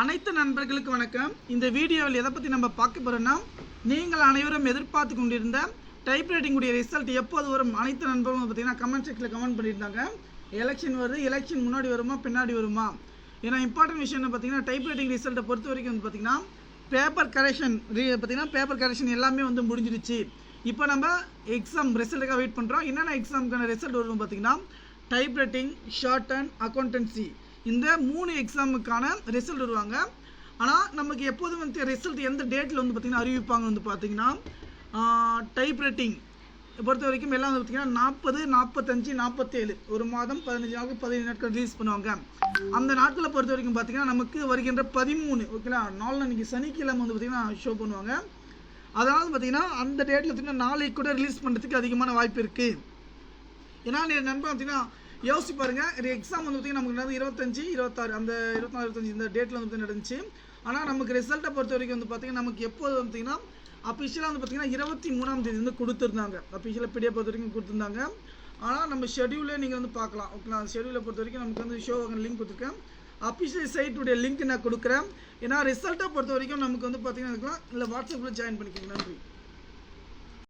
அனைத்து நண்பர்களுக்கு வணக்கம். இந்த வீடியோவில் எதை பற்றி நம்ம பார்க்க போகிறோம்னா நீங்கள் அனைவரும் எதிர்பார்த்து கொண்டிருந்த டைப்ரைட்டிங் உடைய ரிசல்ட் எப்போது வரும்? அனைத்து நண்பர்களும் பார்த்தீங்கன்னா கமெண்ட் செக்ஷனில் கமெண்ட் பண்ணியிருந்தாங்க. எலெக்ஷன் வருது எலெக்ஷன் முன்னாடி வருமா பின்னாடி வருமா? ஏன்னா இம்பார்ட்டன்ட் விஷயம் என்ன பார்த்தீங்கன்னா டைப்ரைட்டிங் ரிசல்ட்டை பொறுத்த வரைக்கும் வந்து பார்த்தீங்கன்னா பேப்பர் கரெக்ஷன் பார்த்திங்கன்னா பேப்பர் கரெக்ஷன் எல்லாமே வந்து முடிஞ்சிடுச்சு. இப்போ நம்ம எக்ஸாம் ரிசல்ட்டுக்காக வெயிட் பண்ணுறோம் என்னென்ன எக்ஸாமுக்கான ரிசல்ட் வரும் பார்த்தீங்கன்னா டைப்ரைட்டிங் ஷார்ட் அண்ட் அக்கௌண்டன்சி இந்த மூணு எக்ஸாமுக்கான ரிசல்ட் வருவாங்க. ஆனால் நமக்கு எப்போதும் வந்து ரிசல்ட் எந்த டேட்டில் வந்து பார்த்திங்கன்னா அறிவிப்பாங்க வந்து பார்த்தீங்கன்னா டைப்ரைட்டிங் பொறுத்த வரைக்கும் எல்லாம் வந்து பார்த்திங்கன்னா நாற்பது நாற்பத்தஞ்சு நாற்பத்தேழு ஒரு மாதம் பதினஞ்சு நாளுக்கு பதினஞ்சு நாட்கள் ரிலீஸ் பண்ணுவாங்க. அந்த நாட்களை பொறுத்த வரைக்கும் பார்த்தீங்கன்னா நமக்கு வருகின்ற பதிமூணு ஓகேங்களா நாலு அன்னைக்கு சனிக்கிழமை வந்து பார்த்திங்கன்னா ஷோ பண்ணுவாங்க. அதனால் பார்த்தீங்கன்னா அந்த டேட்டில் பார்த்தீங்கன்னா நாளைக்கு கூட ரிலீஸ் பண்ணுறதுக்கு அதிகமான வாய்ப்பு இருக்குது ஏன்னா நீ நண்பன் பார்த்தீங்கன்னா யோசிச்சு பாருங்க இது எக்ஸாம் வந்து பார்த்தீங்கன்னா நமக்கு நடந்து இருபத்தஞ்சு இருபத்தாறு அந்த இருபத்தாறு இருபத்தஞ்சு இந்த டேட்டில் வந்து நடந்துச்சு. ஆனால் நமக்கு ரிசல்ட்டை பொறுத்த வரைக்கும் வந்து பார்த்தீங்கன்னா நமக்கு எப்போது பார்த்தீங்கன்னா அஃபிஷியலாக வந்து பார்த்தீங்கன்னா இருபத்தி மூணாம் தேதி வந்து கொடுத்துருந்தாங்க. அஃபிஷியலாக பிடிஎஃப் பொறுத்த வரைக்கும் கொடுத்துருந்தாங்க. ஆனால் நம்ம ஷெடியூலே நீங்கள் வந்து பார்க்கலாம். ஓகே நான் ஷெடியூலை பொறுத்த வரைக்கும் நமக்கு வந்து ஷோ லிங்க் கொடுத்துருக்கேன். அஃபிஷியல் சைட்டுடைய லிங்க் நான் கொடுக்குறேன். ஏன்னா ரிசல்ட்டை பொறுத்த வரைக்கும் நமக்கு வந்து பார்த்தீங்கன்னா இல்லை வாட்ஸ்அப்பில் ஜாயின் பண்ணிக்கோங்க. நன்றி.